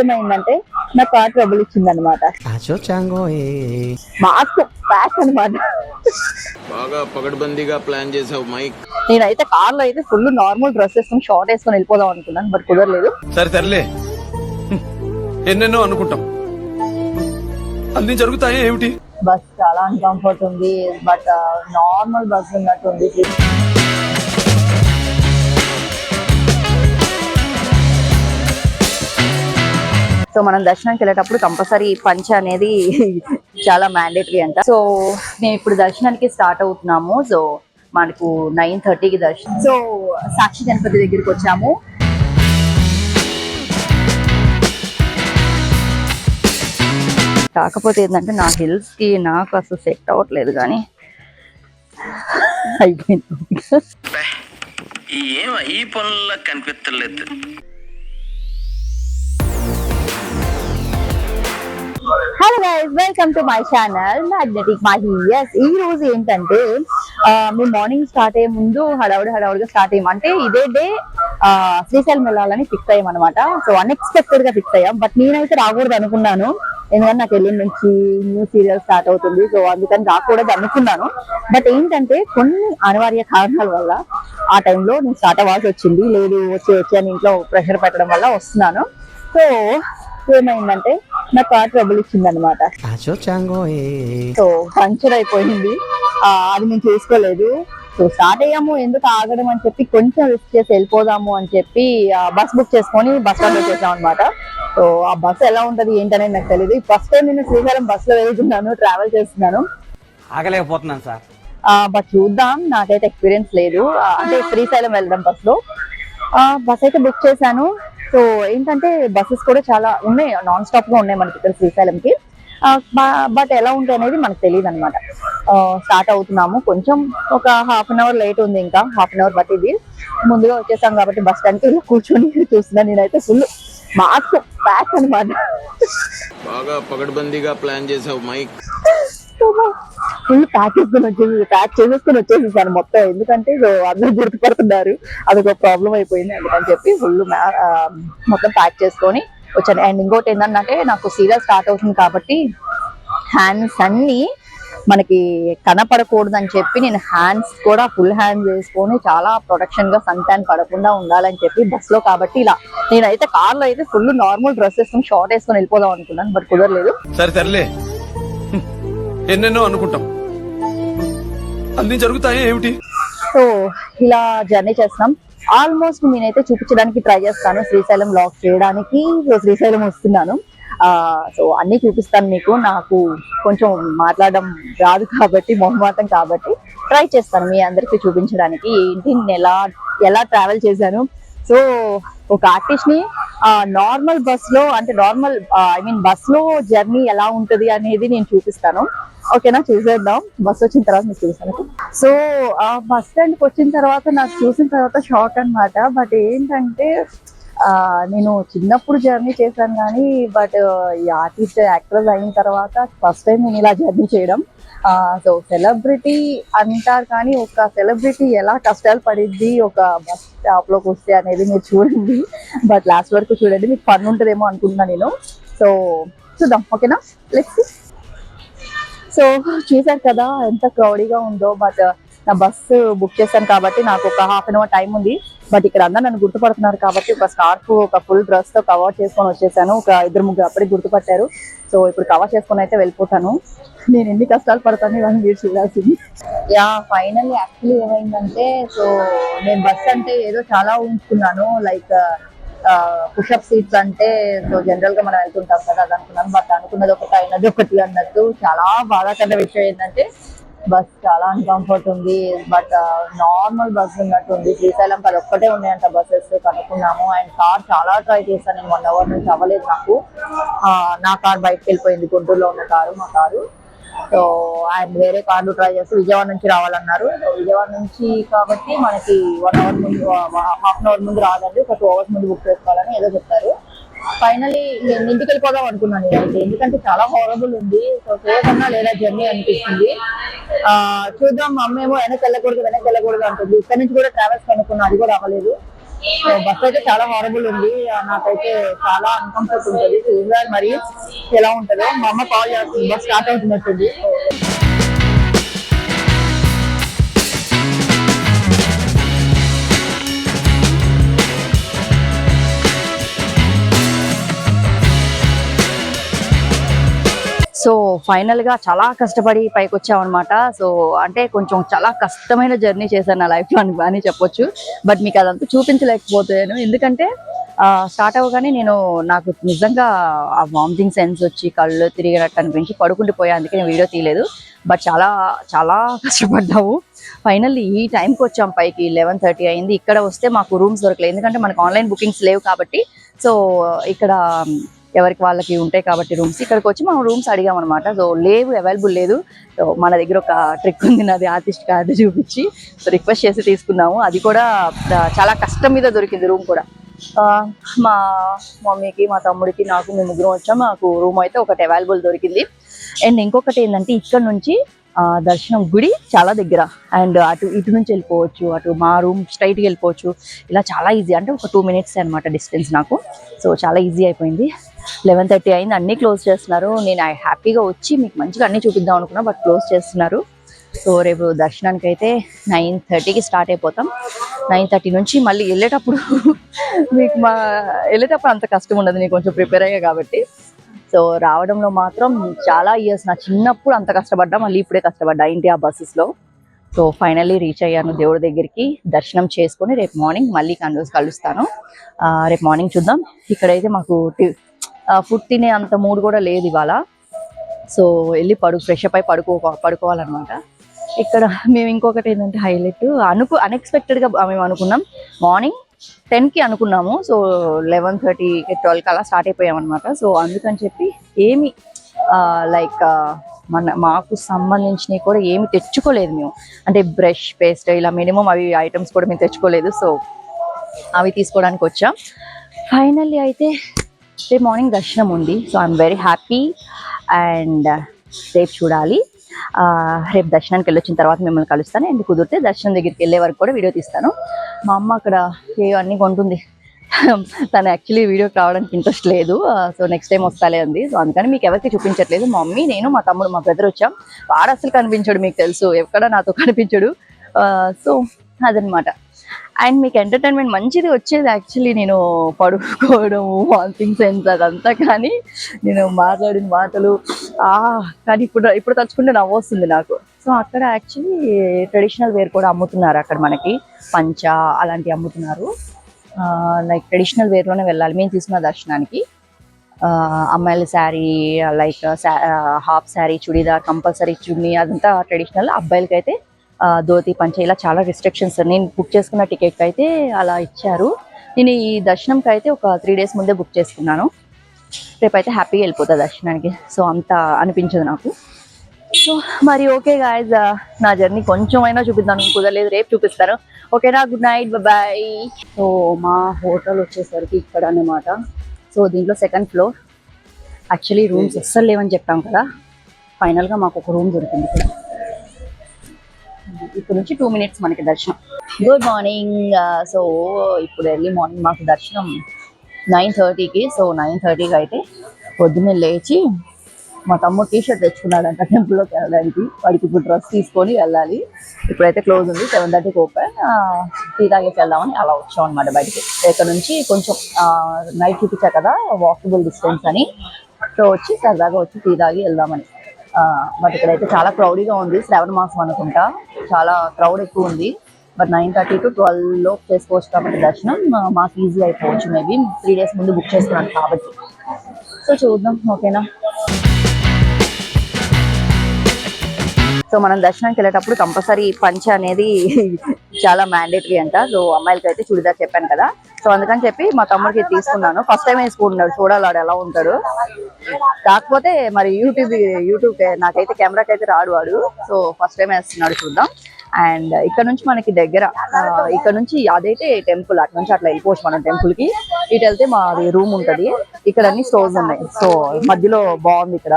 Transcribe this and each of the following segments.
ఏమైందంటే నా car trouble ఇచ్చింది అనమాట. మాస్క్ ప్యాక్ అనమాట బాగా పగడ్బందీగా ప్లాన్ చేసావు మైక్ నేనైతే కార్లో అయితే ఫుల్ నార్మల్ డ్రెస్ వేసుకొని షార్ట్ వేసుకొని వెళ్ళిపోదాం అనుకున్నాను బట్ కుదరలేదు. సరే తరలే హ్మ్. ఎన్నెన్నో అనుకుంటాం. అన్ని జరుగుతాయి ఏమిటి? బస్ చాలా అన్కంఫర్ట్ ఉంది బట్ నార్మల్ బస్ ఉన్నట్టు ఉంది సో మనం దర్శనానికి వెళ్ళేటప్పుడు కంపల్సరీ పంచ అనేది చాలా మ్యాండేటరీ అంట. సో మేము ఇప్పుడు దర్శనానికి స్టార్ట్ అవుతున్నాము. సో మనకు నైన్ థర్టీకి దర్శనం. సో సాక్షి గణపతి దగ్గరికి వచ్చాము. కాకపోతే ఏంటంటే నా హిల్స్కి నాకు అసలు సెట్ అవ్వట్లేదు కానీ అయిపోయింది. ఏం ఈ పనుల్లో కనిపించలేదు hello guys welcome to my channel magnetic Mahi yes ఈ రోజు ఏంటంటే ఆ, మేము మార్నింగ్ స్టార్ట్ అయ్యే ముందు హడావుడి హడావుడిగా స్టార్ట్ అయ్యాం. అంటే ఇదే డే శ్రీశైలం వెళ్ళాలని ఫిక్స్ అయ్యాం అనమాట సో అన్ఎక్స్పెక్టెడ్గా ఫిక్స్ అయ్యాం. బట్ నేనైతే రాకూడదు అనుకున్నాను. ఎందుకంటే నాకు వెళ్ళిన నుంచి న్యూ సీరియల్ స్టార్ట్ అవుతుంది. సో అందుకని రాకూడదు అనుకున్నాను. బట్ ఏంటంటే కొన్ని అనివార్య కారణాల వల్ల ఆ టైంలో నేను స్టార్ట్ అవ్వాల్సి వచ్చింది. లేదు వచ్చి వచ్చి అని ఇంట్లో ప్రెషర్ పెట్టడం వల్ల వస్తున్నాను. సో ఏమైందంటే నా కార్ ట్రబుల్ ఇచ్చింది అనమాట. సో పంచర్ అయిపోయింది. ఆ, అది మేము చూసుకోలేదు. సో స్టార్ట్ అయ్యాము ఎందుకు ఆగడం అని చెప్పి కొంచెం రిస్క్ చేసి వెళ్ళిపోదాము అని చెప్పి బస్ బుక్ చేసుకొని బస్ స్టాండ్ వచ్చేసాం అనమాట సో ఆ బస్ ఎలా ఉంటది ఏంటనేది నాకు తెలియదు ఫస్ట్ టైం నేను శ్రీశైలం బస్లో వెళ్తున్నాను ట్రావెల్ చేస్తున్నాను. ఆగలేకపోతున్నాను సార్. బట్ చూద్దాం. నాకైతే ఎక్స్పీరియన్స్ లేదు. అంటే శ్రీశైలం వెళ్ళడం బస్లో. బస్ అయితే బుక్ చేశాను. సో ఏంటంటే బస్సెస్ కూడా చాలా ఉన్నాయి నాన్ స్టాప్గా ఉన్నాయి మనకి ఇక్కడ శ్రీశైలంకి. బట్ ఎలా ఉంటాయి అనేది మనకు తెలియదు అనమాట స్టార్ట్ అవుతున్నాము. కొంచెం ఒక హాఫ్ అన్ అవర్ లేట్ ఉంది ఇంకా హాఫ్ అన్ అవర్ బట్ ఇది ముందుగా వచ్చేసాం కాబట్టి బస్ స్టాండ్కి ఇలా కూర్చొని చూస్తున్నాను నేనైతే ఫుల్ మాస్క్ ప్యాక్ అనమాట బాగా పగడ్బందీగా ప్లాన్ చేసావు మైక్ ఫుల్ ప్యాక్ చేసుకుని వచ్చేసి ప్యాక్ చేసేసుకుని వచ్చేసేసాను మొత్తం. ఎందుకంటే అందరూ గుర్తుపడుతున్నారు అదొక ప్రాబ్లం అయిపోయింది అందుకని చెప్పి ఫుల్ మొత్తం ప్యాక్ చేసుకొని వచ్చాను. అండ్ ఇంకోటి ఏంటంటే నాకు సీరియల్ స్టార్ట్ అవుతుంది కాబట్టి హ్యాండ్స్ అన్ని మనకి కనపడకూడదు అని చెప్పి నేను హ్యాండ్స్ కూడా ఫుల్ హ్యాండ్స్ వేసుకొని చాలా ప్రొటెక్షన్గా సన్ ట్యాన్ పడకుండా ఉండాలని చెప్పి బస్లో కాబట్టి ఇలా నేనైతే కార్లో అయితే ఫుల్ నార్మల్ డ్రెస్ వేసుకొని షార్ట్ వేసుకొని వెళ్ళిపోదాం అనుకున్నాను బట్ కుదరలేదు. సరే సర్లే. ఎన్నెన్నో అనుకుంటాం. అన్ని జరుగుతాయి ఏమిటి? సో ఇలా జర్నీ చేస్తాం ఆల్మోస్ట్ నేనైతే చూపించడానికి ట్రై చేస్తాను శ్రీశైలం లాక్ చేయడానికి. సో శ్రీశైలం వస్తున్నాను. సో అన్ని చూపిస్తాను మీకు. నాకు కొంచెం మాట్లాడడం రాదు కాబట్టి మొహమాటం కాబట్టి ట్రై చేస్తాను మీ అందరికి చూపించడానికి. ఏంటి నేను ఎలా ఎలా ట్రావెల్ చేశాను? సో ఒక ఆర్టిస్ట్ని నార్మల్ బస్లో అంటే నార్మల్ ఐ మీన్ బస్లో జర్నీ ఎలా ఉంటది అనేది నేను చూపిస్తాను. ఓకేనా? చూసేద్దాం. బస్ వచ్చిన తర్వాత మీకు చూసాను సో ఆ బస్ స్టాండ్కి వచ్చిన తర్వాత నాకు చూసిన తర్వాత షాక్ అనమాట బట్ ఏంటంటే నేను చిన్నప్పుడు జర్నీ చేశాను కానీ బట్ ఈ ఆర్టిస్ట్ యాక్ట్రెస్ అయిన తర్వాత ఫస్ట్ టైం నేను ఇలా జర్నీ చేయడం. సో సెలబ్రిటీ అంటారు కానీ ఒక సెలబ్రిటీ ఎలా కష్టాలు పడిద్ది ఒక బస్ స్టాప్లోకి వస్తే అనేది మీరు చూడండి. బట్ లాస్ట్ వరకు చూడండి. మీకు ఫన్ ఉంటుందేమో అనుకుంటున్నాను నేను. సో చూద్దాం. ఓకేనా? లెట్స్ సో చూసారు కదా ఎంత క్రౌడీగా ఉందో బట్ నా బస్సు బుక్ చేశాను కాబట్టి నాకు ఒక హాఫ్ అన్ అవర్ టైం ఉంది. బట్ ఇక్కడ అందరూ నన్ను గుర్తుపడుతున్నారు కాబట్టి ఒక స్కార్ఫ్ ఒక ఫుల్ డ్రెస్తో కవర్ చేసుకొని వచ్చేసాను. ఒక ఇద్దరు ముగ్గురు అప్పటికి గుర్తుపట్టారు. సో ఇప్పుడు కవర్ చేసుకొని అయితే వెళ్ళిపోతాను. నేను ఎన్ని కష్టాలు పడతాను ఇవన్నీ మీరు చూడాల్సింది. యా ఫైనల్ యాక్చువల్లీ ఏమైందంటే సో నేను బస్ అంటే ఏదో చాలా ఊహించుకున్నాను. లైక్ పుషప్ సీట్స్ అంటే సో జనరల్గా మనం వెళ్తుంటాం కదా అది అనుకున్నాను బట్ అనుకున్నది ఒకటి అయినది ఒకటి అన్నట్టు చాలా బాధాకరమైన విషయం ఏంటంటే బస్ చాలా అన్కంఫర్ట్ ఉంది. బట్ నార్మల్ బస్ ఉన్నట్టు ఉంది. శ్రీశైలం అది ఒక్కటే ఉన్నాయంట బస్సెస్ కనుక్కున్నాము. అండ్ కార్ చాలా ట్రై చేశాను నేను. వన్ అవర్ నుంచి అవ్వలేదు నాకు. నా కార్ బయటకు వెళ్ళిపోయింది. గుంటూరులో ఉన్న కారు మా కారు. సో ఆయన వేరే కార్లు ట్రై చేసి విజయవాడ నుంచి రావాలన్నారు. సో విజయవాడ నుంచి కాబట్టి మనకి వన్ అవర్ ముందు హాఫ్ అన్ అవర్ ముందు రాదండి. ఒక టూ అవర్స్ ముందు బుక్ చేసుకోవాలని ఏదో చెప్పారు. ఫైనలీ నేను ఇంటికి వెళ్ళిపోదాం అనుకున్నాను నేనైతే ఎందుకంటే చాలా హారబుల్ ఉంది. సో చేయకన్నా లేదా జర్నీ అనిపిస్తుంది. చూద్దాం అమ్మేమో వెనక్కి వెళ్ళకూడదు వెనక్కి వెళ్ళకూడదు అంటుంది. ఇక్కడ నుంచి కూడా ట్రావెల్స్ కనుక్కున్నా అది కూడా అవ్వలేదు. సో బస్ అయితే చాలా హారబుల్ ఉంది. నాకైతే చాలా అన్కంఫర్ట్ ఉంటుంది. చూడాలి మరి ఎలా ఉంటుందో. మా అమ్మ కాల్ చేస్తుంది. బస్ స్టార్ట్ అవుతున్నట్టుంది సో ఫైనల్గా చాలా కష్టపడి పైకి వచ్చామన్నమాట. సో అంటే కొంచెం చాలా కష్టమైన జర్నీ చేశాను నా లైఫ్లో అని అని చెప్పొచ్చు. బట్ మీకు అదంతా చూపించలేకపోయాను. ఎందుకంటే స్టార్ట్ అవ్వగానే నేను నాకు నిజంగా ఆ వామిటింగ్ సెన్స్ వచ్చి కళ్ళు తిరిగినట్టు అనిపించి పడుకుంటూ పోయా. అందుకే నేను వీడియో తీయలేదు. బట్ చాలా చాలా కష్టపడ్డాము ఫైనల్లీ ఈ టైంకి వచ్చాం పైకి. లెవెన్ థర్టీ అయింది. ఇక్కడ వస్తే మాకు రూమ్స్ దొరకలేదు. ఎందుకంటే మనకు ఆన్లైన్ బుకింగ్స్ లేవు కాబట్టి. సో ఇక్కడ ఎవరికి వాళ్ళకి ఉంటాయి కాబట్టి రూమ్స్ ఇక్కడికి వచ్చి మనం రూమ్స్ అడిగాం అనమాట సో లేవు అవైలబుల్ లేదు. సో మన దగ్గర ఒక ట్రిక్ ఉంది. నాది ఆర్టిస్ట్ కార్డు చూపించి. సో రిక్వెస్ట్ చేసి తీసుకున్నాము. అది కూడా చాలా కష్టం మీద దొరికింది రూమ్ కూడా. మా మమ్మీకి మా తమ్ముడికి నాకు మేము ముగ్గురం వచ్చాం. మాకు రూమ్ అయితే ఒకటి అవైలబుల్ దొరికింది. అండ్ ఇంకొకటి ఏంటంటే ఇక్కడ నుంచి దర్శనం గుడి చాలా దగ్గర. అండ్ అటు ఇటు నుంచి వెళ్ళిపోవచ్చు. అటు మా రూమ్ స్ట్రైట్కి వెళ్ళిపోవచ్చు. ఇలా చాలా ఈజీ అంటే ఒక టూ మినిట్స్ అనమాట డిస్టెన్స్ నాకు. సో చాలా ఈజీ అయిపోయింది. లెవెన్ థర్టీ అయింది అన్నీ క్లోజ్ చేస్తున్నారు. నేను హ్యాపీగా వచ్చి మీకు మంచిగా అన్నీ చూపిద్దాం అనుకున్నా బట్ క్లోజ్ చేస్తున్నారు. సో రేపు దర్శనానికి అయితే నైన్ థర్టీకి స్టార్ట్ అయిపోతాం. నైన్ థర్టీ నుంచి మళ్ళీ వెళ్ళేటప్పుడు మీకు మా వెళ్ళేటప్పుడు అంత కష్టం ఉండదు నేను కొంచెం ప్రిపేర్ అయ్యా కాబట్టి. సో రావడంలో మాత్రం చాలా ఇయర్స్ నా చిన్నప్పుడు అంత కష్టపడ్డా మళ్ళీ ఇప్పుడే కష్టపడ్డా ఇంటి ఆ బస్సెస్లో. సో ఫైనల్లీ రీచ్ అయ్యాను దేవుడి దగ్గరికి దర్శనం చేసుకొని రేపు మార్నింగ్ మళ్ళీ కన్ కలుస్తాను రేపు మార్నింగ్ చూద్దాం. ఇక్కడైతే మాకు ఫుడ్ తినే అంత మూడ్ కూడా లేదు ఇవాళ. సో వెళ్ళి పడు ఫ్రెష్ అప్ అయి పడుకో పడుకోవాలన్నమాట. ఇక్కడ మేము ఇంకొకటి ఏంటంటే హైలైట్ అనుకు అన్ఎక్స్పెక్టెడ్గా మేము అనుకున్నాం. మార్నింగ్ టెన్కి అనుకున్నాము. సో లెవెన్ థర్టీ ట్వెల్వ్కి అలా స్టార్ట్ అయిపోయామన్నమాట. అనమాట సో అందుకని చెప్పి ఏమి లైక్ మన మాకు సంబంధించినవి కూడా ఏమి తెచ్చుకోలేదు మేము. అంటే బ్రష్ పేస్ట్ ఇలా మినిమం అవి ఐటమ్స్ కూడా మేము తెచ్చుకోలేదు. సో అవి తీసుకోవడానికి వచ్చాం. ఫైనల్లీ అయితే రేపు మార్నింగ్ దర్శనం ఉంది so I'm very happy and రేపు చూడాలి. Uh, రేపు దర్శనానికి వెళ్ళొచ్చిన తర్వాత మిమ్మల్ని కలుస్తాను. అండ్ కుదిరితే దర్శనం దగ్గరికి వెళ్ళే వరకు కూడా వీడియో తీస్తాను. మా అమ్మ అక్కడ ఏ అన్నీ కొంటుంది. తను యాక్చువల్లీ వీడియోకి రావడానికి ఇంట్రెస్ట్ లేదు. సో నెక్స్ట్ టైం వస్తాలే ఉంది సో అందుకని మీకు ఎవరికి చూపించట్లేదు. మా మమ్మీ నేను మా తమ్ముడు మా బ్రదర్ వచ్చాం. వాడు అసలు కనిపించడు మీకు తెలుసు. ఎక్కడ నాతో కనిపించడు. Uh, సో అదనమాట అండ్ మీకు ఎంటర్టైన్మెంట్ మంచిది వచ్చేది యాక్చువల్లీ నేను పడుకోవడం వాంతింగ్ సెన్స్ అదంతా కానీ నేను మాట్లాడిన మాటలు కానీ ఇప్పుడు ఇప్పుడు తలుచుకుంటే నవ్వు వస్తుంది నాకు. సో అక్కడ యాక్చువల్లీ ట్రెడిషనల్ వేర్ కూడా అమ్ముతున్నారు అక్కడ మనకి. పంచ అలాంటివి అమ్ముతున్నారు. లైక్ ట్రెడిషనల్ వేర్లోనే వెళ్ళాలి. మేము తీసుకున్న దర్శనానికి. అమ్మాయిల sari like half sari churidar compulsory chunni అదంతా ట్రెడిషనల్ అబ్బాయిలకైతే ధోతి పంచ ఇలా చాలా రిస్ట్రిక్షన్స్ నేను బుక్ చేసుకున్న టికెట్ అయితే అలా ఇచ్చారు. నేను ఈ దర్శనంకి అయితే ఒక త్రీ డేస్ ముందే బుక్ చేసుకున్నాను. రేపైతే హ్యాపీగా వెళ్ళిపోతా దర్శనానికి. సో అంత అనిపించదు నాకు. సో మరి ఓకే గాయస్ నా జర్నీ కొంచెం అయినా చూపిద్దాను కుదరలేదు. రేపు చూపిస్తాను ఓకేనా గుడ్ నైట్ బాయ్ సో మా హోటల్ వచ్చేసరికి ఇక్కడ అన్నమాట. సో దీంట్లో సెకండ్ ఫ్లోర్ యాక్చువల్లీ రూమ్స్ అస్సలు లేవని చెప్పాం కదా. ఫైనల్గా మాకు ఒక రూమ్ దొరికింది. ఇప్పుడు నుంచి టూ మినిట్స్ మనకి దర్శనం. గుడ్ మార్నింగ్ సో ఇప్పుడు ఎర్లీ మార్నింగ్ మాకు దర్శనం నైన్ థర్టీకి సో నైన్ థర్టీకి అయితే పొద్దున్నే లేచి మా తమ్ముడు టీ షర్ట్ తెచ్చుకున్నాడంట టెంపుల్లోకి వెళ్ళడానికి. వాడికి ఇప్పుడు డ్రెస్ తీసుకొని వెళ్ళాలి. ఇప్పుడైతే క్లోజ్ ఉంది సెవెన్ థర్టీకి ఓపెన్ టీ తాగేసి వెళ్దామని అలా వచ్చాం అనమాట బయటికి. ఇక్కడ నుంచి కొంచెం నైట్ చూపించా కదా వాకబుల్ డిస్టెన్స్ అని. సో వచ్చి సరదాగా వచ్చి టీ తాగి వెళ్దామని. బట్ ఇక్కడైతే చాలా క్రౌడీగా ఉంది. శ్రావణ మాసం అనుకుంటా. చాలా క్రౌడ్ ఎక్కువ ఉంది. బట్ నైన్ థర్టీ టు ట్వెల్వ్లో చేసుకోవచ్చు కాబట్టి దర్శనం. మాకు ఈజీ అయిపోవచ్చు మేబీ. త్రీ డేస్ ముందు బుక్ చేసుకున్నాను కాబట్టి. సో చూద్దాం. ఓకేనా? సో మనం దర్శనానికి వెళ్ళేటప్పుడు కంపల్సరీ పంచ అనేది చాలా మ్యాండేటరీ అంట. సో అమ్మాయిలకి అయితే చుడిదార్ చెప్పాను కదా. సో అందుకని చెప్పి మా తమ్ముడికి తీసుకున్నాను. ఫస్ట్ టైం వేసుకుంటున్నాడు చూడాలి వాడు ఎలా ఉంటాడు. కాకపోతే మరి యూట్యూబ్ యూట్యూబ్ నాకైతే కెమెరాకి అయితే రాడు వాడు. సో ఫస్ట్ టైం వేస్తున్నాడు చూద్దాం. అండ్ ఇక్కడ నుంచి మనకి దగ్గర ఇక్కడ నుంచి అదైతే టెంపుల్ అటు నుంచి అట్లా వెళ్ళిపోవచ్చు మనం టెంపుల్కి. ఇటు వెళ్తే మాది రూమ్ ఉంటది. ఇక్కడ అన్ని స్టోర్స్ ఉన్నాయి. సో మధ్యలో బాగుంది ఇక్కడ.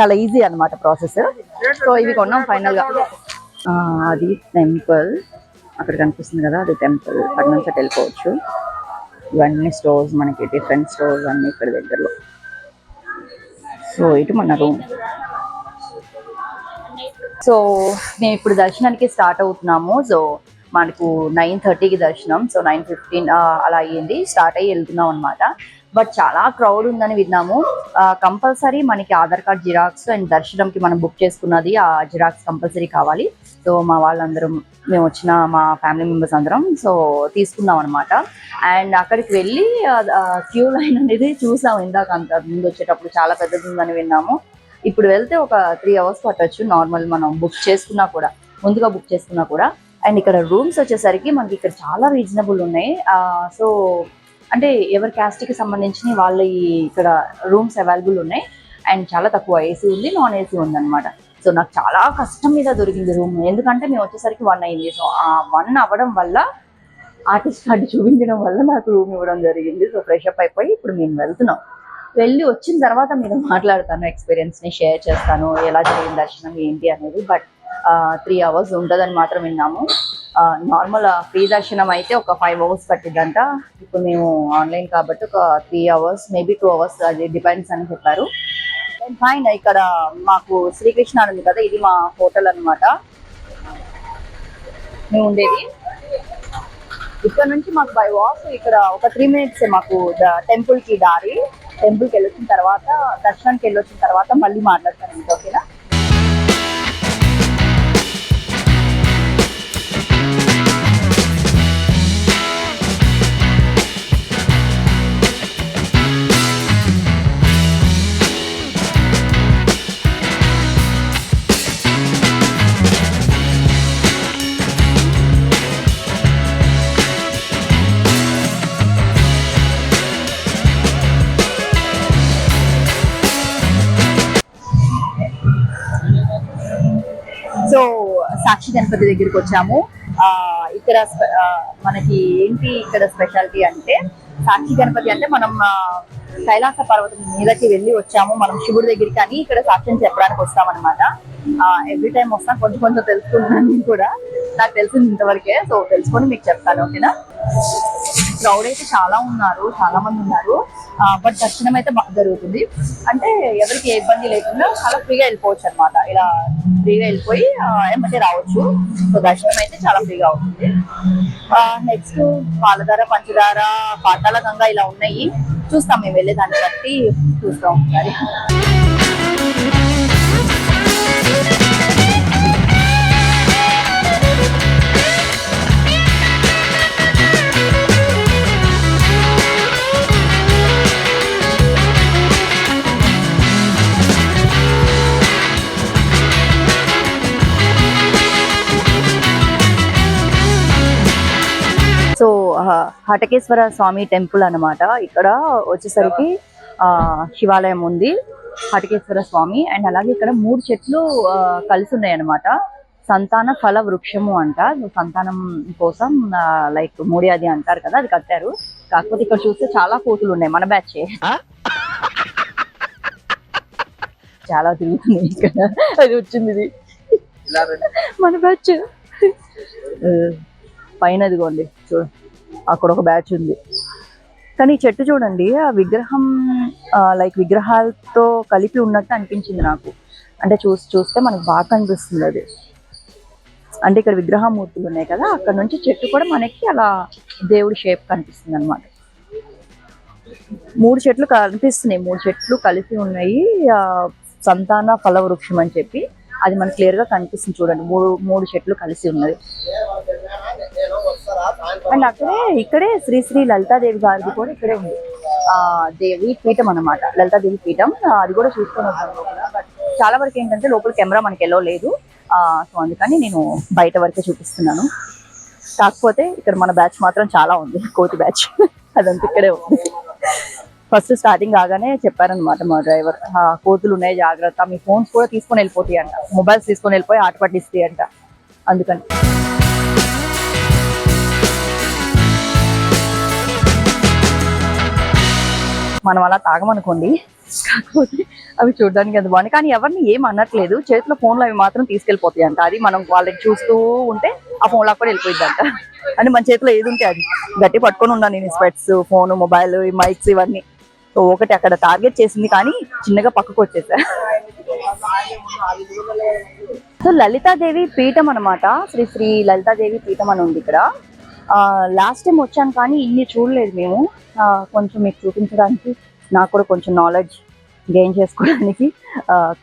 చాలా ఈజీ అన్నమాట ప్రాసెస్ సో ఇవి కొన్నాం ఫైనల్గా. ఆ, అది టెంపుల్ అక్కడ కనిపిస్తుంది కదా అది టెంపుల్ అక్కడ నుంచి వెళ్ళిపోవచ్చు. ఇవన్నీ స్టోర్స్ మనకి డిఫరెంట్ స్టోర్స్ అన్ని ఇక్కడ దగ్గరలో. సో ఇటు మన రూమ్. సో మేము ఇప్పుడు దర్శనానికి స్టార్ట్ అవుతున్నాము. సో మనకు నైన్ థర్టీకి దర్శనం. సో నైన్ ఫిఫ్టీన్ అలా అయ్యింది. స్టార్ట్ అయ్యి వెళ్తున్నాం అనమాట బట్ చాలా క్రౌడ్ ఉందని విన్నాము. కంపల్సరీ మనకి ఆధార్ కార్డ్ జిరాక్స్ అండ్ దర్శనంకి మనం బుక్ చేసుకున్నది ఆ జిరాక్స్ కంపల్సరీ కావాలి. సో మా వాళ్ళందరం మేము వచ్చిన మా ఫ్యామిలీ మెంబర్స్ అందరం సో తీసుకున్నాం అనమాట అండ్ అక్కడికి వెళ్ళి క్యూ లైన్ అనేది చూసాం ఇందాక అంత ముందు వచ్చేటప్పుడు. చాలా పెద్దది ఉందని విన్నాము. ఇప్పుడు వెళ్తే ఒక త్రీ అవర్స్ పట్టచ్చు నార్మల్ మనం బుక్ చేసుకున్నా కూడా ముందుగా బుక్ చేసుకున్నా కూడా. అండ్ ఇక్కడ రూమ్స్ వచ్చేసరికి మనకి ఇక్కడ చాలా రీజనబుల్ ఉన్నాయి. సో అంటే ఎవరి క్యాస్ట్కి సంబంధించిన వాళ్ళ ఇక్కడ రూమ్స్ అవైలబుల్ ఉన్నాయి. అండ్ చాలా తక్కువ ఏసీ ఉంది నాన్ ఏసీ ఉంది అనమాట సో నాకు చాలా కష్టం మీద దొరికింది రూమ్ ఎందుకంటే మేము వచ్చేసరికి వన్ అయింది. సో ఆ వన్ అవ్వడం వల్ల ఆర్టిస్ట్ కార్డు చూపించడం వల్ల నాకు రూమ్ ఇవ్వడం జరిగింది. సో ఫ్రెష్ అప్ అయిపోయి ఇప్పుడు మేము వెళ్తున్నాం. వెళ్ళి వచ్చిన తర్వాత మీరు మాట్లాడతాను ఎక్స్పీరియన్స్ని షేర్ చేస్తాను ఎలా జరిగింది దర్శనం ఏంటి అనేది. బట్ త్రీ అవర్స్ ఉంటుందని మాత్రం విన్నాము. నార్మల్ ఫ్రీ దర్శనం అయితే ఒక ఫైవ్ అవర్స్ పట్టిద్దంట. ఇప్పుడు మేము ఆన్లైన్ కాబట్టి ఒక three hours maybe two hours అది డిపెండ్స్ అని చెప్పారు. అండ్ ఫైన్ ఇక్కడ మాకు శ్రీకృష్ణ ఉంది కదా ఇది మా హోటల్ అన్నమాట. మేము ఉండేది. ఇక్కడ నుంచి మాకు బై వాక్ ఇక్కడ ఒక త్రీ మినిట్స్ మాకు టెంపుల్కి దారి. టెంపుల్కి వెళ్ళొచ్చిన తర్వాత దర్శనానికి వెళ్ళొచ్చిన తర్వాత మళ్ళీ మాట్లాడతాను ఓకేనా? సాక్షి గణపతి దగ్గరికి వచ్చాము. ఆ ఇక్కడ మనకి ఏంటి ఇక్కడ స్పెషాలిటీ అంటే సాక్షి గణపతి అంటే మనం కైలాస పర్వతం మీదకి వెళ్ళి వచ్చాము. మనం శివుడి దగ్గరికి అని ఇక్కడ సాక్ష్యం చెప్పడానికి వస్తాం అనమాట ఎవ్రీ టైం వస్తాం. కొంచెం కొంచెం తెలుసుకుంటున్నాను కూడా. నాకు తెలిసింది ఇంతవరకే సో తెలుసుకొని మీకు చెప్తాను ఓకేనా? క్రౌడ్ అయితే చాలా ఉన్నారు చాలా మంది ఉన్నారు. బట్ దర్శనం అయితే బాగా జరుగుతుంది. అంటే ఎవరికి ఏ ఇబ్బంది లేకుండా చాలా ఫ్రీగా వెళ్ళిపోవచ్చు అనమాట ఇలా ఫ్రీగా వెళ్ళిపోయి ఏమంటే రావచ్చు. సో దర్శనం అయితే చాలా ఫ్రీగా అవుతుంది. నెక్స్ట్ పాలధార పంచదార పాతాల గంగా ఇలా ఉన్నాయి. చూస్తాం మేము వెళ్ళే దాన్ని బట్టి చూస్తాం ఒకసారి. సో హటకేశ్వర స్వామి టెంపుల్ అన్నమాట. ఇక్కడ వచ్చేసరికి ఆ శివాలయం ఉంది హటకేశ్వర స్వామి. అండ్ అలాగే ఇక్కడ మూడు చెట్లు కలిసి ఉన్నాయి అన్నమాట సంతాన ఫల వృక్షము అంట. సంతానం కోసం లైక్ మూడి అది అంటారు కదా అది కట్టారు. కాకపోతే ఇక్కడ చూస్తే చాలా కోతులు ఉన్నాయి మన బ్యాచ్. చాలా తిరుగుతున్నాయి ఇక్కడ. అది వచ్చింది ఇది. మన బ్యాచ్. పైన ఇదిగోండి చూ అక్కడ ఒక బ్యాచ్ ఉంది. కానీ చెట్టు చూడండి ఆ విగ్రహం లైక్ విగ్రహాలతో కలిపి ఉన్నట్టు అనిపించింది నాకు. అంటే చూసి చూస్తే మనకు బాగా కనిపిస్తుంది అది. అంటే ఇక్కడ విగ్రహమూర్తులు ఉన్నాయి కదా అక్కడ నుంచి చెట్టు కూడా మనకి అలా దేవుడి షేప్ కనిపిస్తుంది అనమాట మూడు చెట్లు కనిపిస్తున్నాయి. మూడు చెట్లు కలిసి ఉన్నాయి. ఆ, సంతాన ఫల వృక్షం అని చెప్పి. అది మనకు క్లియర్గా కనిపిస్తుంది చూడండి. మూడు మూడు చెట్లు కలిసి ఉన్నది. అండ్ అక్కడే ఇక్కడే శ్రీ శ్రీ లలితాదేవి గారిది కూడా ఇక్కడే ఉంది. ఆ దేవి పీఠం అన్నమాట. లలితాదేవి పీఠం. అది కూడా చూసుకొని లోపల చాలా వరకు ఏంటంటే లోపల కెమెరా మనకి ఎలా లేదు. సో అందుకని నేను బయట వరకే చూపిస్తున్నాను. కాకపోతే ఇక్కడ మన బ్యాచ్ మాత్రం చాలా ఉంది. కోతి బ్యాచ్. అదంతా ఇక్కడే ఉంది. ఫస్ట్ స్టార్టింగ్ కాగానే చెప్పారనమాట మా డ్రైవర్. కోతులు ఉన్నాయి జాగ్రత్త. మీ ఫోన్స్ కూడా తీసుకొని వెళ్ళిపోతాయి అంట. మొబైల్స్ తీసుకొని వెళ్ళిపోయి ఆట పట్టిస్తాయి అంట. అందుకని. మనం అలా తాగమనుకోండి కాకపోతే అవి చూడడానికి ఎంత బాగుంది. కానీ ఎవరిని ఏం అనట్లేదు. చేతిలో ఫోన్లో అవి మాత్రం తీసుకెళ్ళిపోతాయి అంట. అది మనం వాళ్ళని చూస్తూ ఉంటే ఆ ఫోన్ కూడా వెళ్ళిపోయింది అంట అంటే మన చేతిలో ఏది ఉంటే అది. గట్టి పట్టుకొని ఉన్నాను నేను స్పెట్స్ ఫోన్ మొబైల్ మైక్స్ ఇవన్నీ. ఒకటి అక్కడ టార్గెట్ చేసింది కానీ చిన్నగా పక్కకు వచ్చేసా. సో లలితాదేవి పీఠం అనమాట శ్రీ శ్రీ లలితాదేవి పీఠం అని ఉంది ఇక్కడ. లాస్ట్ టైం వచ్చాను కానీ ఇన్ని చూడలేదు మేము. కొంచెం మీకు చూపించడానికి నాకు కూడా కొంచెం నాలెడ్జ్ గెయిన్ చేసుకోవడానికి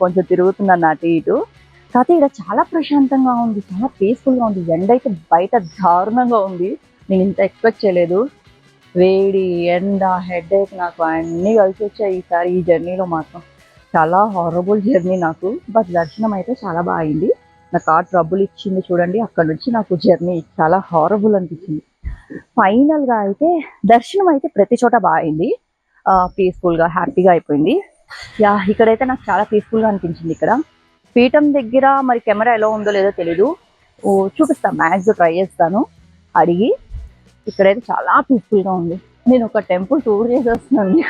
కొంచెం తిరుగుతున్నాను అటు ఇటు. కాకపోతే ఇక్కడ చాలా ప్రశాంతంగా ఉంది చాలా పీస్ఫుల్గా ఉంది. ఎండ అయితే బయట దారుణంగా ఉంది. నేను ఇంత ఎక్స్పెక్ట్ చేయలేదు. వేడి ఎండ హెడేక్ నాకు అన్నీ కలిసి వచ్చాయి ఈసారి ఈ జర్నీలో మాత్రం. చాలా హారబుల్ జర్నీ నాకు. బట్ దర్శనం అయితే చాలా బాగా అయింది. నాకు ఆ ట్రబుల్ ఇచ్చింది చూడండి. అక్కడ నుంచి నాకు జర్నీ చాలా హారబుల్ అనిపించింది. ఫైనల్గా అయితే దర్శనం అయితే ప్రతి చోట బాగా అయింది. హ్యాపీగా అయిపోయింది. యా ఇక్కడైతే నాకు చాలా పీస్ఫుల్గా అనిపించింది ఇక్కడ. పీఠం దగ్గర మరి కెమెరా ఎలా ఉందో లేదో తెలీదు. ఓ చూపిస్తాను మ్యాక్స్ ట్రై చేస్తాను. అడిగి ఇక్కడైతే చాలా పీస్ఫుల్గా ఉంది. నేను ఒక టెంపుల్ టూర్ చేసి వస్తున్నాను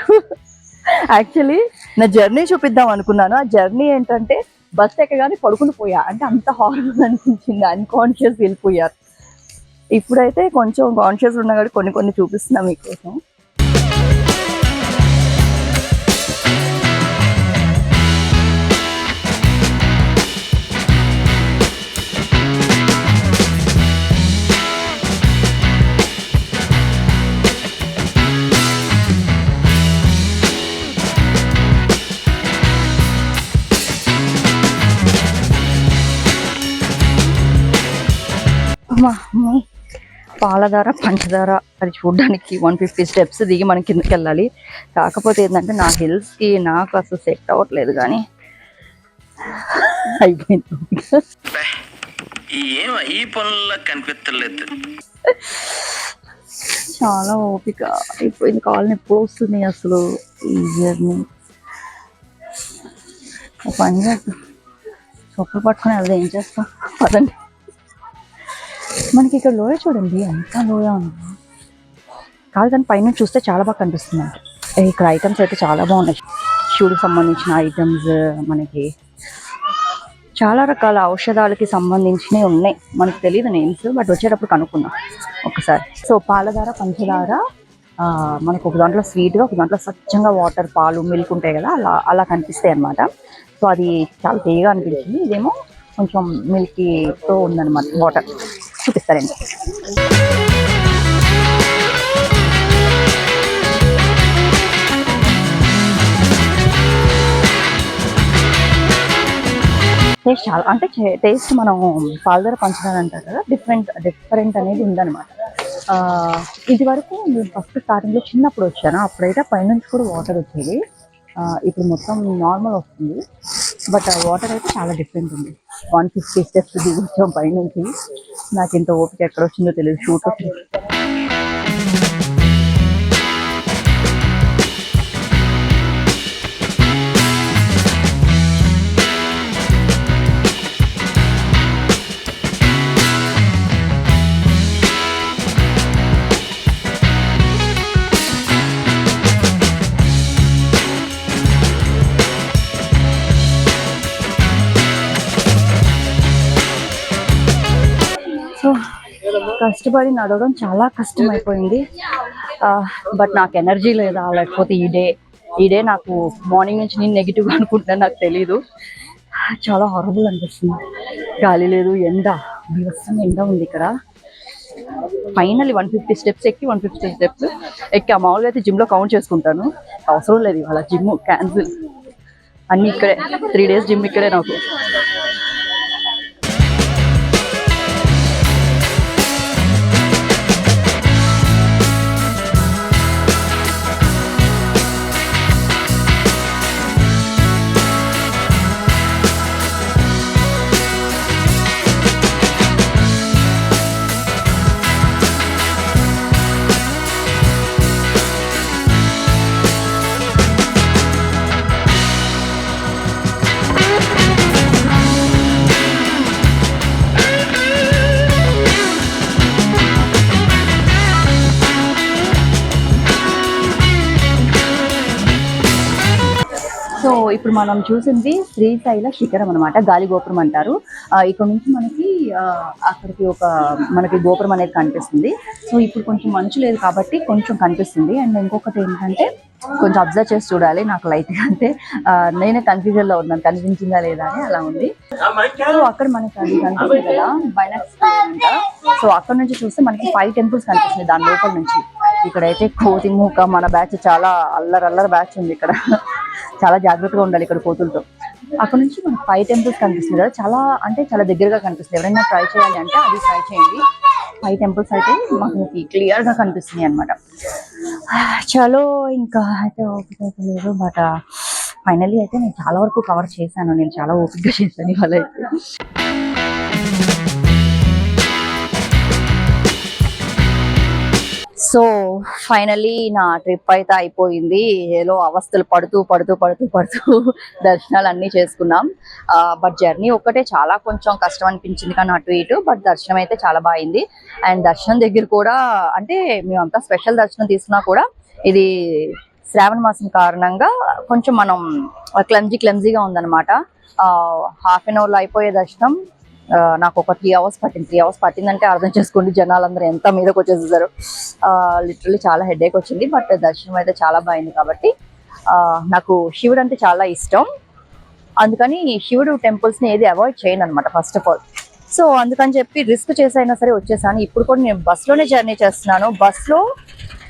యాక్చువల్లీ నా జర్నీ చూపిద్దాం అనుకున్నాను. ఆ జర్నీ ఏంటంటే బస్ ఎక్కగానే పడుకుని పోయా. అంటే అంత హారబుల్ అనిపించింది. అన్కాన్షియస్ వెళ్ళిపోయారు. ఇప్పుడైతే కొంచెం కాన్షియస్ ఉన్నా కాబట్టి కొన్ని కొన్ని చూపిస్తున్నా మీకోసం. పాలధార పంచదార అది చూడడానికి వన్ ఫిఫ్టీ స్టెప్స్ దిగి మనం కిందకి వెళ్ళాలి కాకపోతే ఏంటంటే నా హిల్స్కి నాకు అసలు సెట్ అవ్వట్లేదు కానీ అయిపోయింది. ఈ పనుల్లో కనిపించలేదు చాలా ఓపిక. అయిపోయింది. కాళ్ళని ఎప్పుడు వస్తుంది అసలు? ఈ జర్నీ పని చేద్దాం. చొప్పులు పట్టుకొని వెళ్దాం. ఏం చేస్తాం? పదండి. మనకి ఇక్కడ లోయ చూడండి ఎంత లోయ ఉంది. కాదు కానీ పైన చూస్తే చాలా బాగా కనిపిస్తుంది ఇక్కడ ఐటమ్స్ అయితే చాలా బాగున్నాయి. శివుడికి సంబంధించిన ఐటమ్స్ మనకి చాలా రకాల ఔషధాలకి సంబంధించినవి ఉన్నాయి. మనకు తెలియదు నేమ్స్ బట్ వచ్చేటప్పుడు కనుక్కున్నాం ఒకసారి. సో పాలధార పంచదార మనకు ఒక దాంట్లో స్వీట్గా ఒక దాంట్లో స్వచ్ఛంగా వాటర్ పాలు మిల్క్ ఉంటాయి కదా అలా అలా కనిపిస్తాయి అన్నమాట. సో అది చాలా తీయగా అనిపించింది. ఇదేమో కొంచెం మిల్కీతో ఉందన్నమాట వాటర్ చూపిస్తారండి. టేస్ట్ చాలా అంటే టేస్ట్ మనం పాలదర పంచదార అంటారు కదా డిఫరెంట్ డిఫరెంట్ అనేది ఉందన్నమాట. ఇది వరకు నేను ఫస్ట్ స్టార్టింగ్లో చిన్నప్పుడు వచ్చాను. అప్పుడైతే పైనుంచి కూడా వాటర్ వచ్చేది. ఇప్పుడు మొత్తం నార్మల్ వస్తుంది. బట్ ఆ వాటర్ అయితే చాలా డిఫరెంట్ ఉంది. వన్ ఫిఫ్టీ స్టెప్స్ దిగుతాం పైనుంచి నాకు ఇంత ఓపిక ఎక్కడ వచ్చిందో తెలియదు షూట్ కష్టపడి నడవడం చాలా కష్టం అయిపోయింది బట్ నాకు ఎనర్జీ లేదా లేకపోతే ఈ డే ఈ డే నాకు మార్నింగ్ నుంచి నేను నెగిటివ్ అనుకుంటున్నాను నాకు తెలీదు. చాలా హారబుల్ అనిపిస్తుంది. గాలి లేదు ఎండ దివసం ఎండ ఉంది ఇక్కడ. ఫైనల్లీ వన్ ఫిఫ్టీ స్టెప్స్ ఎక్కి వన్ ఫిఫ్టీ స్టెప్స్ ఎక్కి ఆ మామూలుగా అయితే జిమ్లో కౌంట్ చేసుకుంటాను. అవసరం లేదు ఇవాళ జిమ్ క్యాన్సిల్ అన్ని ఇక్కడే త్రీ డేస్ జిమ్ ఇక్కడే నాకు. ఇప్పుడు మనం చూసింది శ్రీశైల శిఖరం అనమాట గాలి గోపురం అంటారు. ఇక్కడ నుంచి మనకి అక్కడికి ఒక మనకి గోపురం అనేది కనిపిస్తుంది. సో ఇప్పుడు కొంచెం మంచు లేదు కాబట్టి కొంచెం కనిపిస్తుంది. అండ్ ఇంకొకటి ఏంటంటే కొంచెం అబ్జర్వ్ చేసి చూడాలి. నాకు లైట్ అంటే నేనే కన్ఫ్యూజన్లో ఉన్నాను. కనిపించిందా లేదా అని అలా ఉంది. సో అక్కడ మనకి అది కనిపిస్తుంది కదా బైనాక్స్ సో అక్కడ నుంచి చూస్తే మనకి ఫైవ్ టెంపుల్స్ కనిపిస్తుంది దాని లోపల నుంచి. ఇక్కడైతే కోతిమూక మన బ్యాచ్ చాలా అల్లర్ అల్లరి బ్యాచ్ ఉంది ఇక్కడ. చాలా జాగ్రత్తగా ఉండాలి ఇక్కడ కోతులతో. అక్కడ నుంచి మనకి ఫైవ్ టెంపుల్స్ కనిపిస్తుంది కదా చాలా అంటే చాలా దగ్గరగా కనిపిస్తుంది ఎవరైనా ట్రై చేయాలి అంటే అది ట్రై చేయండి. ఫైవ్ టెంపుల్స్ అయితే మనకి క్లియర్గా కనిపిస్తున్నాయి అనమాట చలో ఇంకా అయితే ఓపిక అయితే లేదు బట్ ఫైనలీ uh, అయితే నేను చాలా వరకు కవర్ చేశాను. నేను చాలా ఓపికగా చేశాను ఇవాళ అయితే. సో ఫైనలీ నా ట్రిప్ అయితే అయిపోయింది. ఏదో అవస్థలు పడుతూ పడుతూ పడుతూ పడుతూ దర్శనాలు అన్నీ చేసుకున్నాం బట్ జర్నీ ఒక్కటే చాలా కొంచెం కష్టం అనిపించింది కానీ అటు ఇటు బట్ దర్శనం అయితే చాలా బాగుంది అండ్ దర్శనం దగ్గర కూడా అంటే మేమంతా స్పెషల్ దర్శనం తీసుకున్నా కూడా ఇది శ్రావణ మాసం కారణంగా కొంచెం మనం క్లమ్జీ క్లమ్జీగా ఉందన్నమాట. హాఫ్ అన్ అవర్లో అయిపోయే దర్శనం. నాకు ఒక త్రీ అవర్స్ పట్టింది. త్రీ అవర్స్ పట్టిందంటే అర్థం చేసుకోండి జనాలందరూ ఎంత మీదకి వచ్చేసేసారు. లిటరలీ చాలా హెడేక్ వచ్చింది బట్ దర్శనం అయితే చాలా బాగుంది కాబట్టి నాకు శివుడు అంటే చాలా ఇష్టం. అందుకని శివుడు టెంపుల్స్ని ఏది అవాయిడ్ చేయను అనమాట ఫస్ట్ ఆఫ్ ఆల్ సో అందుకని చెప్పి రిస్క్ చేసైనా సరే వచ్చేసాను. ఇప్పుడు కూడా నేను బస్సులోనే జర్నీ చేస్తున్నాను. బస్సులో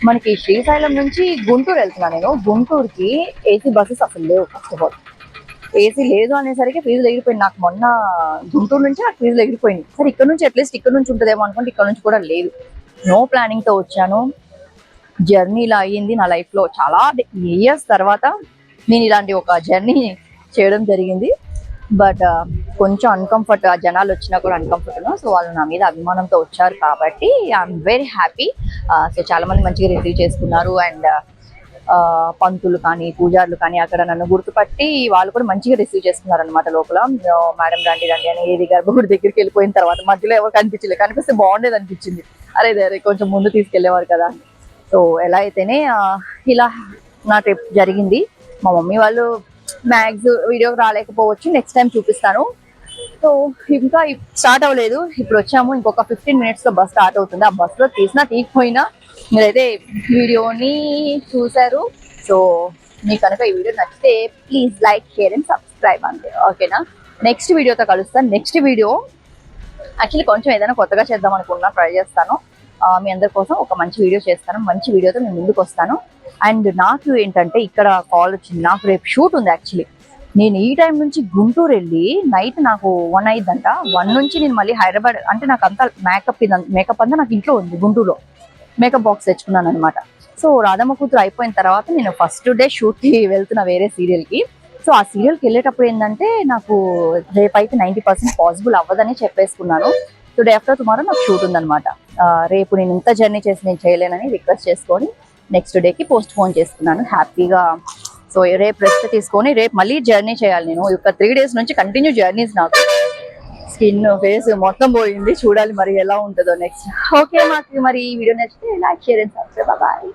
మనకి శ్రీశైలం నుంచి గుంటూరు వెళ్తున్నాను నేను. గుంటూరుకి ఏసీ బస్సెస్ అసలు లేవు ఫస్ట్ ఆఫ్ ఆల్ ఏసీ లేదు అనేసరికి ఫీజులు ఎగిరిపోయింది. నాకు మొన్న గుంటూరు నుంచి నాకు ఫీజులు ఎగిరిపోయింది. సరే ఇక్కడ నుంచి అట్లీస్ట్ ఇక్కడ నుంచి ఉంటుందేమో అనుకుంటే ఇక్కడ నుంచి కూడా లేదు. నో ప్లానింగ్తో వచ్చాను. జర్నీ ఇలా అయ్యింది నా లైఫ్లో చాలా ఇయర్స్ తర్వాత నేను ఇలాంటి ఒక జర్నీ చేయడం జరిగింది. బట్ uh, కొంచెం అన్కంఫర్ట్ ఆ జనాలు వచ్చినా కూడా అన్కంఫర్ట్ సో వాళ్ళు నా మీద అభిమానంతో వచ్చారు కాబట్టి ఐఎమ్ వెరీ హ్యాపీ సో చాలా మంది మంచిగా రిసీవ్ చేసుకున్నారు అండ్ పంతులు కానీ పూజారులు కానీ అక్కడ నన్ను గుర్తుపట్టి వాళ్ళు కూడా మంచిగా రిసీవ్ చేసుకున్నారు అనమాట లోపల మేడం రండి రండి అని ఏది గర్భగుడి దగ్గరికి వెళ్ళిపోయిన తర్వాత మధ్యలో ఎవరు కనిపించలేదు కనిపిస్తే బాగుండేది అనిపించింది. అరే అరే కొంచెం ముందు తీసుకెళ్ళేవారు కదా సో ఎలా అయితేనే ఇలా నా ట్రిప్ జరిగింది. మా మమ్మీ వాళ్ళు మ్యాక్స్ వీడియోకి రాలేకపోవచ్చు. నెక్స్ట్ టైం చూపిస్తాను. సో ఇంకా స్టార్ట్ అవ్వలేదు. ఇప్పుడు వచ్చాము. ఇంకొక ఫిఫ్టీన్ మినిట్స్లో బస్ స్టార్ట్ అవుతుంది. ఆ బస్లో తీసినా తీయకపోయినా మీరైతే వీడియోని చూసారు సో మీకు కనుక ఈ వీడియో నచ్చితే please like share and subscribe అంతే. ఓకేనా? నెక్స్ట్ వీడియోతో కలుస్తాను. నెక్స్ట్ వీడియో యాక్చువల్లీ కొంచెం ఏదైనా కొత్తగా చేద్దాం అనుకున్నా ట్రై చేస్తాను. మీ అందరి కోసం ఒక మంచి వీడియో చేస్తాను. మంచి వీడియోతో నేను ముందుకు వస్తాను. అండ్ నాకు ఏంటంటే ఇక్కడ కాల్ వచ్చింది. నాకు రేపు షూట్ ఉంది యాక్చువల్లీ. నేను ఈ టైం నుంచి గుంటూరు వెళ్ళి నైట్ నాకు వన్ అయిందంట వన్ నుంచి నేను మళ్ళీ హైదరాబాద్ అంటే నాకు అంతా మేకప్ మేకప్ అంతా నాకు ఇంట్లో ఉంది గుంటూరులో. మేకప్ బాక్స్ తెచ్చుకున్నాను అనమాట సో రాధమ్మ కూతురు అయిపోయిన తర్వాత నేను ఫస్ట్ డే షూట్కి వెళ్తున్నా వేరే సీరియల్కి. సో ఆ సీరియల్కి వెళ్ళేటప్పుడు ఏంటంటే నాకు రేపు అయితే నైంటీ పర్సెంట్ పాసిబుల్ అవ్వదని చెప్పేసుకున్నాను. సో డే ఆఫ్టర్ టుమారో నాకు షూట్ ఉందనమాట రేపు నేను ఇంత జర్నీ చేసి నేను చేయలేనని రిక్వెస్ట్ చేసుకొని నెక్స్ట్ డేకి పోస్ట్ పోన్ చేసుకున్నాను హ్యాపీగా. సో రేపు రెస్ట్ తీసుకొని రేపు మళ్ళీ జర్నీ చేయాలి నేను. ఒక త్రీ డేస్ నుంచి కంటిన్యూ జర్నీస్ నాకు. స్కిన్ ఫేస్ మొత్తం పోయింది. చూడాలి మరి ఎలా ఉంటుందో నెక్స్ట్ ఓకే మాకు మరి ఈ వీడియో నచ్చితే like share and subscribe bye